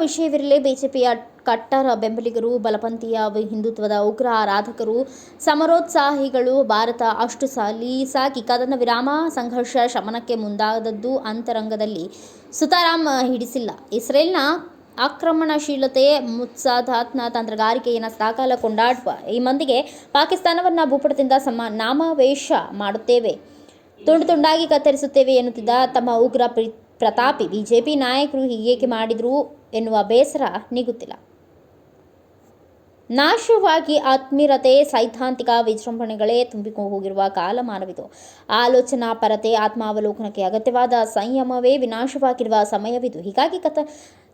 ವಿಷಯವಿರಲಿ, ಬಿಜೆಪಿಯ ಕಟ್ಟರ ಬೆಂಬಲಿಗರು, ಬಲಪಂಥೀಯ ಹಿಂದುತ್ವದ ಉಗ್ರ ಆರಾಧಕರು, ಸಮರೋತ್ಸಾಹಿಗಳು, ಭಾರತ ಅಷ್ಟು ಸಲೀಸಾಗಿ ಕದನ ವಿರಾಮ ಸಂಘರ್ಷ ಶಮನಕ್ಕೆ ಮುಂದಾದದ್ದು ಅಂತರಂಗದಲ್ಲಿ ಸುತಾರಾಮ್ ಹಿಡಿಸಿಲ್ಲ. ಇಸ್ರೇಲ್ನ ಆಕ್ರಮಣಶೀಲತೆ ಮುತ್ಸಾಧಾತ್ನ ತಂತ್ರಗಾರಿಕೆಯನ್ನು ಸಾಕಾಲ ಕೊಂಡಾಡುವ ಈ ಮಂದಿಗೆ ಪಾಕಿಸ್ತಾನವನ್ನು ಭೂಪಟದಿಂದ ಸಮ ನಾಮವೇಶ ಮಾಡುತ್ತೇವೆ. ತುಂಡು ತುಂಡಾಗಿ ಕತ್ತರಿಸುತ್ತೇವೆ ಎನ್ನುತ್ತಿದ್ದ ತಮ್ಮ ಉಗ್ರ ಪ್ರಿ- ಪ್ರತಾಪಿ ಬಿಜೆಪಿ ನಾಯಕರು ಹೀಗೇಕೆ ಮಾಡಿದ್ರು? ಎನ್ನುವ ಬೇಸರ ನೀಗುತ್ತಿಲ್ಲ. ನಾಶವಾಗಿ ಆತ್ಮೀರತೆ, ಸೈದ್ಧಾಂತಿಕ ವಿಜೃಂಭಣೆಗಳೇ ತುಂಬಿಕೊಂಡು ಹೋಗಿರುವ ಕಾಲಮಾನವಿದು. ಆಲೋಚನಾ ಪರತೆ, ಆತ್ಮಾವಲೋಕನಕ್ಕೆ ಅಗತ್ಯವಾದ ಸಂಯಮವೇ ವಿನಾಶವಾಗಿರುವ ಸಮಯವಿದು. ಹೀಗಾಗಿ ಕಥ,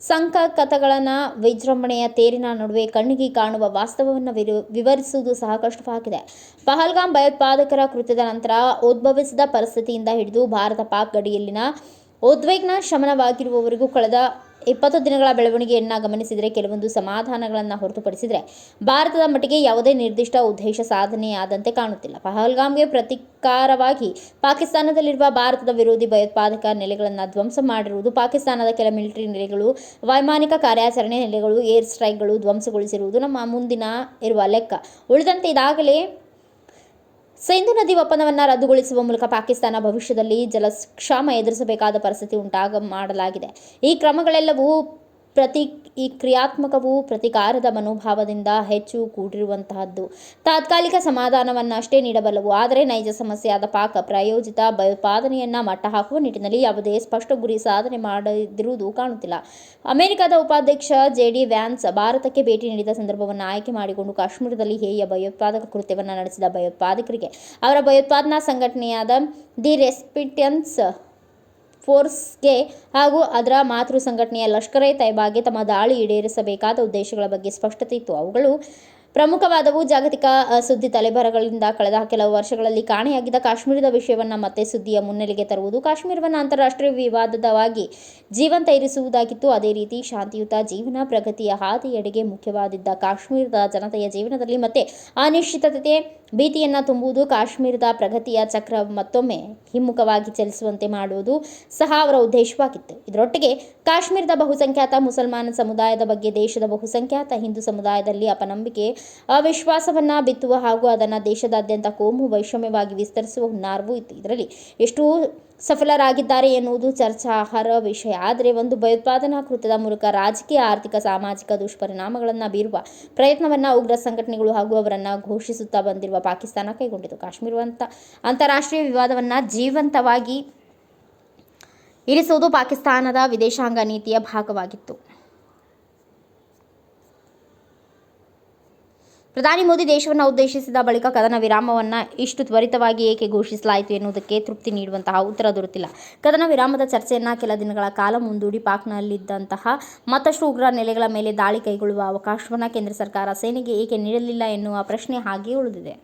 ಸಂಕ ಕಥಗಳನ್ನು ವಿಜೃಂಭಣೆಯ ತೇರಿನ ನಡುವೆ ಕಣ್ಣಿಗೆ ಕಾಣುವ ವಾಸ್ತವವನ್ನು ವಿರು, ವಿವರಿಸುವುದು ಸಹ ಕಷ್ಟವಾಗಿದೆ ಪಹಲ್ಗಾಮ್ ಭಯೋತ್ಪಾದಕರ ಕೃತ್ಯದ ನಂತರ ಉದ್ಭವಿಸಿದ ಪರಿಸ್ಥಿತಿಯಿಂದ ಹಿಡಿದು ಭಾರತ ಪಾಕ್ ಗಡಿಯಲ್ಲಿನ ಉದ್ವಿಗ್ನ ಶಮನವಾಗಿರುವವರೆಗೂ ಕಳೆದ ಇಪ್ಪತ್ತು ದಿನಗಳ ಬೆಳವಣಿಗೆಯನ್ನು ಗಮನಿಸಿದರೆ ಕೆಲವೊಂದು ಸಮಾಧಾನಗಳನ್ನು ಹೊರತುಪಡಿಸಿದರೆ ಭಾರತದ ಮಟ್ಟಿಗೆ ಯಾವುದೇ ನಿರ್ದಿಷ್ಟ ಉದ್ದೇಶ ಸಾಧನೆಯಾದಂತೆ ಕಾಣುತ್ತಿಲ್ಲ. ಪಹಲ್ಗಾಮ್ಗೆ ಪ್ರತಿಕಾರವಾಗಿ ಪಾಕಿಸ್ತಾನದಲ್ಲಿರುವ ಭಾರತದ ವಿರೋಧಿ ಭಯೋತ್ಪಾದಕ ನೆಲೆಗಳನ್ನು ಧ್ವಂಸ ಮಾಡಿರುವುದು, ಪಾಕಿಸ್ತಾನದ ಕೆಲ ಮಿಲಿಟರಿ ನೆಲೆಗಳು, ವೈಮಾನಿಕ ಕಾರ್ಯಾಚರಣೆ ನೆಲೆಗಳು, ಏರ್ ಸ್ಟ್ರೈಕ್ಗಳು ಧ್ವಂಸಗೊಳಿಸಿರುವುದು ನಮ್ಮ ಮುಂದಿನ ಇರುವ ಲೆಕ್ಕ. ಉಳಿದಂತೆ ಇದಾಗಲೇ ಸಿಂಧು ನದಿ ಒಪ್ಪಂದವನ್ನು ರದ್ದುಗೊಳಿಸುವ ಮೂಲಕ ಪಾಕಿಸ್ತಾನ ಭವಿಷ್ಯದಲ್ಲಿ ಜಲಕ್ಷಾಮ ಎದುರಿಸಬೇಕಾದ ಪರಿಸ್ಥಿತಿ ಉಂಟಾಗ ಮಾಡಲಾಗಿದೆ ಈ ಕ್ರಮಗಳೆಲ್ಲವೂ ಪ್ರತಿ ಈ ಕ್ರಿಯಾತ್ಮಕವು ಪ್ರತಿಕಾರದ ಮನೋಭಾವದಿಂದ ಹೆಚ್ಚು ಕೂಡಿರುವಂತಹದ್ದು. ತಾತ್ಕಾಲಿಕ ಸಮಾಧಾನವನ್ನಷ್ಟೇ ನೀಡಬಲ್ಲವು. ಆದರೆ ನೈಜ ಸಮಸ್ಯೆಯಾದ ಪಾಕ, ಪ್ರಾಯೋಜಿತ ಭಯೋತ್ಪಾದನೆಯನ್ನು ಮಟ್ಟ ಹಾಕುವ ನಿಟ್ಟಿನಲ್ಲಿ ಯಾವುದೇ ಸ್ಪಷ್ಟ ಗುರಿ ಸಾಧನೆ ಮಾಡದಿರುವುದು ಕಾಣುತ್ತಿಲ್ಲ. ಅಮೆರಿಕದ ಉಪಾಧ್ಯಕ್ಷ ಜೆ ಡಿ ವ್ಯಾನ್ಸ್ ಭಾರತಕ್ಕೆ ಭೇಟಿ ನೀಡಿದ ಸಂದರ್ಭವನ್ನು ಆಯ್ಕೆ ಮಾಡಿಕೊಂಡು ಕಾಶ್ಮೀರದಲ್ಲಿ ಹೇಯ ಭಯೋತ್ಪಾದಕ ಕೃತ್ಯವನ್ನು ನಡೆಸಿದ ಭಯೋತ್ಪಾದಕರಿಗೆ. ಅವರ ಭಯೋತ್ಪಾದನಾ ಸಂಘಟನೆಯಾದ ದಿ ರೆಸ್ಪಿಟೆನ್ಸ್ ಫೋರ್ಸ್ಗೆ ಹಾಗೂ ಅದರ ಮಾತೃ ಸಂಘಟನೆಯ ಲಷ್ಕರ್ ಎ ತೈಬಾಗೆ ತಮ್ಮ ದಾಳಿ ಈಡೇರಿಸಬೇಕಾದ ಉದ್ದೇಶಗಳ ಬಗ್ಗೆ ಸ್ಪಷ್ಟತೆ ಇತ್ತು. ಅವುಗಳು ಪ್ರಮುಖವಾದವು. ಜಾಗತಿಕ ಸುದ್ದಿ ತಲೆಬರಗಳಿಂದ ಕಳೆದ ಕೆಲವು ವರ್ಷಗಳಲ್ಲಿ ಕಾಣೆಯಾಗಿದ್ದ ಕಾಶ್ಮೀರದ ವಿಷಯವನ್ನು ಮತ್ತೆ ಸುದ್ದಿಯ ಮುನ್ನೆಲೆಗೆ ತರುವುದು. ಕಾಶ್ಮೀರವನ್ನು ಅಂತಾರಾಷ್ಟ್ರೀಯ ವಿವಾದವಾಗಿ ಜೀವಂತ ಇರಿಸುವುದಾಗಿತ್ತು. ಅದೇ ರೀತಿ ಶಾಂತಿಯುತ ಜೀವನ, ಪ್ರಗತಿಯ ಹಾದಿಯೆಡೆಗೆ ಮುಖ್ಯವಾದಿದ್ದ ಕಾಶ್ಮೀರದ ಜನತೆಯ ಜೀವನದಲ್ಲಿ ಮತ್ತೆ ಅನಿಶ್ಚಿತತೆ ಭೀತಿಯನ್ನು ತುಂಬುವುದು ಕಾಶ್ಮೀರದ ಪ್ರಗತಿಯ ಚಕ್ರ ಮತ್ತೊಮ್ಮೆ ಹಿಮ್ಮುಖವಾಗಿ ಚಲಿಸುವಂತೆ ಮಾಡುವುದು ಸಹ ಅವರ ಉದ್ದೇಶವಾಗಿತ್ತು. ಇದರೊಟ್ಟಿಗೆ ಕಾಶ್ಮೀರದ ಬಹುಸಂಖ್ಯಾತ ಮುಸಲ್ಮಾನ ಸಮುದಾಯದ ಬಗ್ಗೆ ದೇಶದ ಬಹುಸಂಖ್ಯಾತ ಹಿಂದೂ ಸಮುದಾಯದಲ್ಲಿ ಅಪನಂಬಿಕೆ, ಅವಿಶ್ವಾಸವನ್ನ ಬಿತ್ತುವ ಹಾಗೂ ಅದನ್ನು ದೇಶದಾದ್ಯಂತ ಕೋಮು ವೈಷಮ್ಯವಾಗಿ ವಿಸ್ತರಿಸುವ ಹುನ್ನಾರವೂ ಇತ್ತು. ಇದರಲ್ಲಿ ಎಷ್ಟು ಸಫಲರಾಗಿದ್ದಾರೆ ಎನ್ನುವುದು ಚರ್ಚಾರ್ಹ ವಿಷಯ. ಆದರೆ ಒಂದು ಭಯೋತ್ಪಾದನಾ ಕೃತ್ಯದ ಮೂಲಕ ರಾಜಕೀಯ, ಆರ್ಥಿಕ, ಸಾಮಾಜಿಕ ದುಷ್ಪರಿಣಾಮಗಳನ್ನು ಬೀರುವ ಪ್ರಯತ್ನವನ್ನು ಉಗ್ರ ಸಂಘಟನೆಗಳು ಹಾಗೂ ಅವರನ್ನು ಘೋಷಿಸುತ್ತಾ ಬಂದಿರುವ ಪಾಕಿಸ್ತಾನ ಕೈಗೊಂಡಿತು ಕಾಶ್ಮೀರವಂತ ಅಂತಾರಾಷ್ಟ್ರೀಯ ವಿವಾದವನ್ನು ಜೀವಂತವಾಗಿ ಇರಿಸುವುದು ಪಾಕಿಸ್ತಾನದ ವಿದೇಶಾಂಗ ನೀತಿಯ ಭಾಗವಾಗಿತ್ತು. ಪ್ರಧಾನಿ ಮೋದಿ ದೇಶವನ್ನು ಉದ್ದೇಶಿಸಿದ ಬಳಿಕ ಕದನ ವಿರಾಮವನ್ನು ಇಷ್ಟು ತ್ವರಿತವಾಗಿ ಏಕೆ ಘೋಷಿಸಲಾಯಿತು ಎನ್ನುವುದಕ್ಕೆ ತೃಪ್ತಿ ನೀಡುವಂತಹ ಉತ್ತರ ದೊರೆತಿಲ್ಲ. ಕದನ ವಿರಾಮದ ಚರ್ಚೆಯನ್ನು ಕೆಲ ದಿನಗಳ ಕಾಲ ಮುಂದೂಡಿ ಪಾಕ್ನಲ್ಲಿದ್ದಂತಹ ಮತ್ತಷ್ಟು ಉಗ್ರ ನೆಲೆಗಳ ಮೇಲೆ ದಾಳಿ ಕೈಗೊಳ್ಳುವ ಅವಕಾಶವನ್ನು ಕೇಂದ್ರ ಸರ್ಕಾರ ಸೇನೆಗೆ ಏಕೆ ನೀಡಲಿಲ್ಲ ಎನ್ನುವ ಪ್ರಶ್ನೆ ಹಾಗೆಯೇ ಉಳಿದಿದೆ.